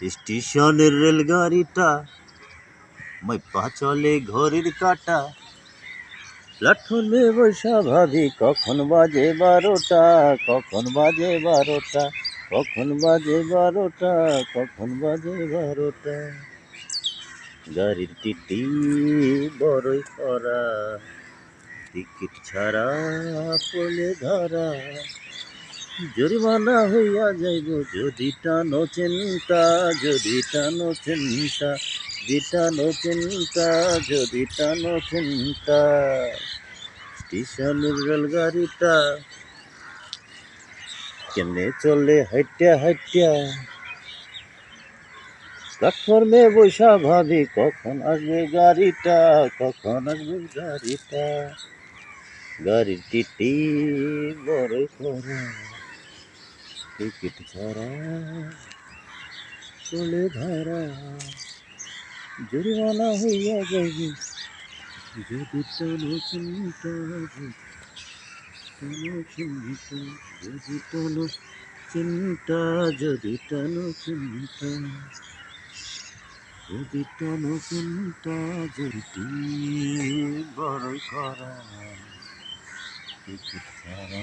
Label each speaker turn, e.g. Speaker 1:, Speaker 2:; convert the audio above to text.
Speaker 1: স্টেশনের রেলগাড়িটা মাইপা চলে ঘড়ির কাটা। প্ল্যাটফর্মে বৈশা কখন বাজে বারোটা, কখন বাজে বারোটা, কখন বাজে বারোটা, কখন বাজে বারোটা। গাড়ির টিটি বড়ই করা টিকিট ছাড়া পড়লে ধরা। জরিমানা হইয়া যাইব। যদি টানো চিন্তা, যদি টানো চিন্তা টানো চিন্তা, যদি টানো চিন্তা। স্টেশনের রেলগাড়িটা কেমনে চলে হাইট্যা হাইট্যা প্ল্যাটফর্মে বৈশা ভাবি, কখন আসবে গাড়িটা? কখন আসবে গাড়িটা? গাড়ির টিটি বড় করা টিকিট ছাড়া চলে ধরা, জরিমানা হইয়া যাইবে। যদি টানো চিন্তা টানো চিন্তা যদি টানো চিন্তা যদি টানো চিন্তা যদি টানো চিন্তা যদি বড় করা ছাড়া